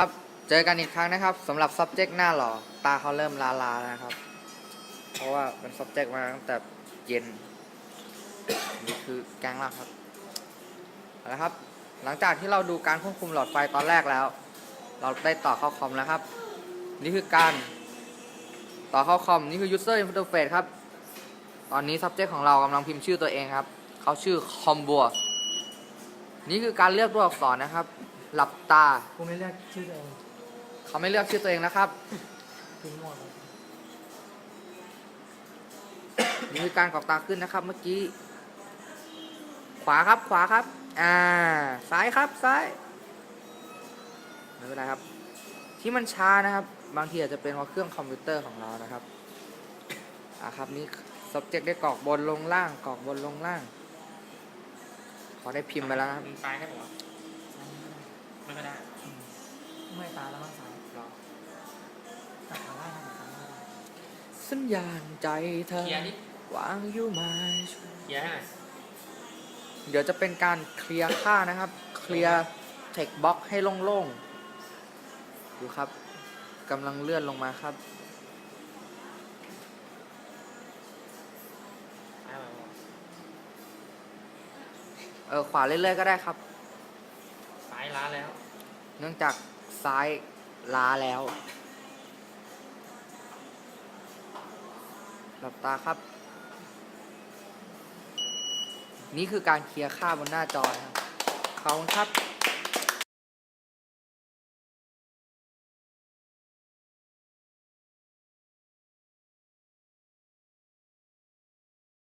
ครับ เจอกันอีกครั้งนะครับสำหรับ subject หน้าหล่อตาเขาเริ่มลาลาแล้วนะครับ เพราะว่าเป็น subject มาตั้งแต่เย็น นี่คือแกงเราครับเอาละครับ หลังจากที่เราดูการควบคุมหลอดไฟตอนแรกแล้ว เราได้ต่อเข้าคอมแล้วครับ นี่คือการต่อเข้าคอม นี่คือ user interface ครับ ตอนนี้ subject ของเรากำลังพิมพ์ชื่อตัวเองครับ เขาชื่อคอมบัวนี่คือการเลือกตัวอักษรนะครับ หลับตา กูไม่เรียกชื่อตัวเองเขาไม่เลือกชื่อตัวเองนะครับ ทิ้งหมดเลยนี่คือการกรอกตาขึ้นนะครับ เมื่อกี้ ขวาครับ ขวาครับ อ่า ซ้ายครับ ซ้าย ไม่เป็นไรครับ ที่มันช้านะครับ บางทีอาจจะเป็นเพราะเครื่องคอมพิวเตอร์ของเรานะครับ อ่าครับ นี่ subject ได้กรอกบนลงล่าง กรอกบนลงล่าง พอได้พิมพ์ไปแล้วนะครับมันซ้ายได้ปะวะ ไม่ก็ได้ไม่ตาแล้วมันสายรอตัดมาได้นะตัดมาได้สัญญาณใจเธอเคลียร์ดิวางอยู่ไหมเคลียร์ให้หน่อยเดี๋ยวจะเป็นการเคลียร์ค่านะครับ เคลียร์เทคบ็อกให้โล่งๆ ดูครับกำลังเลื่อนลงมาครับซ้ายมาปะวะเออขวาเรื่อยๆก็ได้ครับซ้าย ล้าแล้ว เนื่องจากซ้ายล้าแล้ว หลับตาครับ นี่คือการเคลียร์ค่าบนหน้าจอนะครับขอบคุณครับ